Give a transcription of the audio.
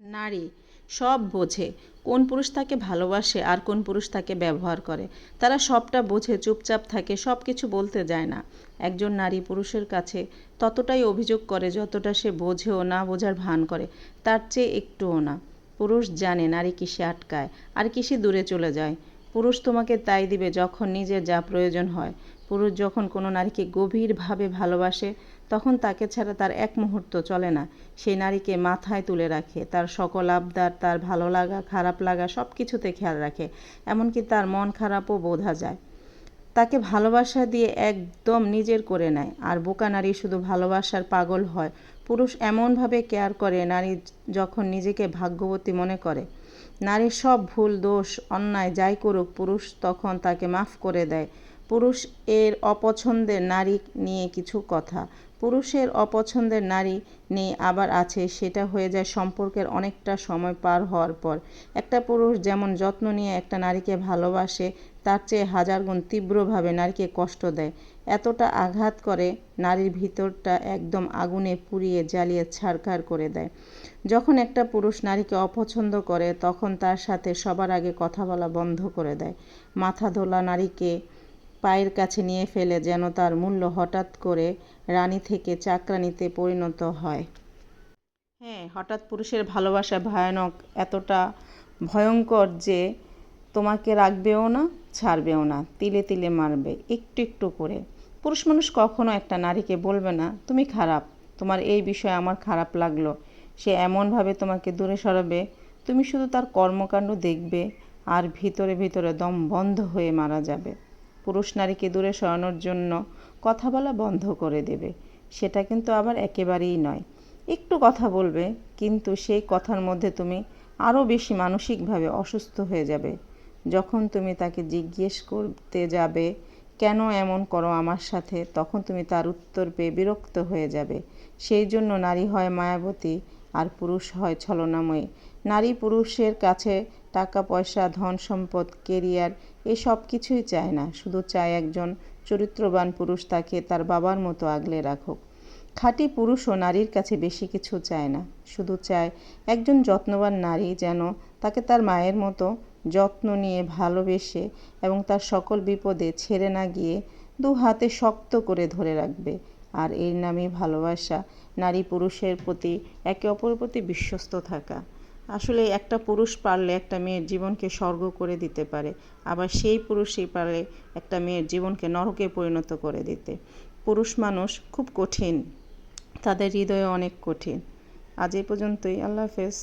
নারী সব বোঝে কোন পুরুষ তাকে ভালোবাসে আর কোন পুরুষ তাকে ব্যবহার করে। তারা সবটা বোঝে, চুপচাপ থাকে সব কিছু বলতে যায় না। একজন নারী পুরুষের কাছে ততটাই অভিযোগ করে যতটা সে বোঝেও না বোঝার ভান করে, তার চেয়ে একটুও না। পুরুষ জানে নারী কিসে আটকায় আর কিসে দূরে চলে যায়। পুরুষ তোমাকে তাই দিবে যখন নিজের যা প্রয়োজন হয়। পুরুষ যখন কোনো নারীকে গভীরভাবে ভালোবাসে, তখন তাকে ছাড়া তার এক মুহূর্ত চলে না। সেই নারীকে মাথায় তুলে রাখে, তার সকল আবদার, তার ভালো লাগা, খারাপ লাগা সব কিছুতে খেয়াল রাখে, এমনকি তার মন খারাপও বোঝা যায়। তাকে ভালোবাসা দিয়ে একদম নিজের করে নেয়, আর বোকা নারী শুধু ভালোবাসার পাগল হয়। পুরুষ এমনভাবে কেয়ার করে, নারী যখন নিজেকে ভাগ্যবতী মনে করে। নারীর সব ভুল, দোষ, অন্যায় যাই করুক, পুরুষ তখন তাকে মাফ করে দেয়। পুরুষ এর অপছন্দের নারী নিয়ে কিছু কথা। পুরুষের অপছন্দের নারী নিয়ে আবার আছে, সেটা হয়ে যায় সম্পর্কের অনেকটা সময় পার হওয়ার পর। একটা পুরুষ যেমন যত্ন নিয়ে একটা নারীকে ভালোবাসে, তার চেয়ে হাজার গুণ তীব্রভাবে নারীকে কষ্ট দেয়। এতটা আঘাত করে নারীর ভিতরটা একদম আগুনে পুড়িয়ে জ্বালিয়ে ছাড়খাড় করে দেয়। যখন একটা পুরুষ নারীকে অপছন্দ করে, তখন তার সাথে সবার আগে কথা বলা বন্ধ করে দেয়। মাথা ধোলা নারীকে পায়ের কাছে নিয়ে ফেলে যেন তার মূল্য হঠাৎ করে রানী থেকে চাকরানিতে পরিণত হয়। হ্যাঁ হঠাৎ পুরুষের ভালোবাসা ভয়ানক, এতটা ভয়ঙ্কর যে তোমাকে রাখবেও না, ছাড়বেও না, তিলে তিলে মারবে, একটু একটু করে। পুরুষ মানুষ কখনো একটা নারীকে বলবে না, তুমি খারাপ, তোমার এই বিষয়ে আমার খারাপ লাগল, সে এমনভাবে তোমাকে দূরে সরাবে, তুমি শুধু তার কর্মকাণ্ড দেখবে আর ভিতরে ভিতরে দম বন্ধ হয়ে মারা যাবে। পুরুষ নারীকে দূরে সরানোর জন্য কথা বলা বন্ধ করে দেবে। সেটা কিন্তু আবার একেবারেই নয়। একটু কথা বলবে, কিন্তু সেই কথার মধ্যে তুমি আরও বেশি মানসিকভাবে অসুস্থ হয়ে যাবে। যখন তুমি তাকে জিজ্ঞেস করতে যাবে, কেন এমন করো আমার সাথে? তখন তুমি তার উত্তর পেয়ে বিরক্ত হয়ে যাবে। সেই জন্য নারী হয় মায়াবতী আর পুরুষ হয় ছলনাময়ী। নারী পুরুষের কাছে টাকা, পয়সা, ধন, সম্পদ, কেরিয়ার এসব কিছুই চায় না। শুধু চায় একজন চরিত্রবান পুরুষ তাকে তার বাবার মতো আগলে রাখুক। খাঁটি পুরুষও নারীর কাছে বেশি কিছু চায় না। শুধু চায় একজন যত্নবান নারী যেন তাকে তার মায়ের মতো যত্ন নিয়ে ভালোবেসে এবং তার সকল বিপদে ছেড়ে না গিয়ে দু হাতে শক্ত করে ধরে রাখবে। আর এর নামই ভালোবাসা, নারী পুরুষের প্রতি, একে অপরের প্রতি বিশ্বস্ত থাকা। আসলে একটা পুরুষ পারলে একটা মেয়ের জীবনকে স্বর্গ করে দিতে পারে, আবার সেই পুরুষই পারলে একটা মেয়ের জীবনকে নরকে পরিণত করে দিতে। পুরুষ মানুষ খুব কঠিন, তাদের হৃদয়ে অনেক কঠিন। আজ এই পর্যন্তই, আল্লাহ হাফেজ।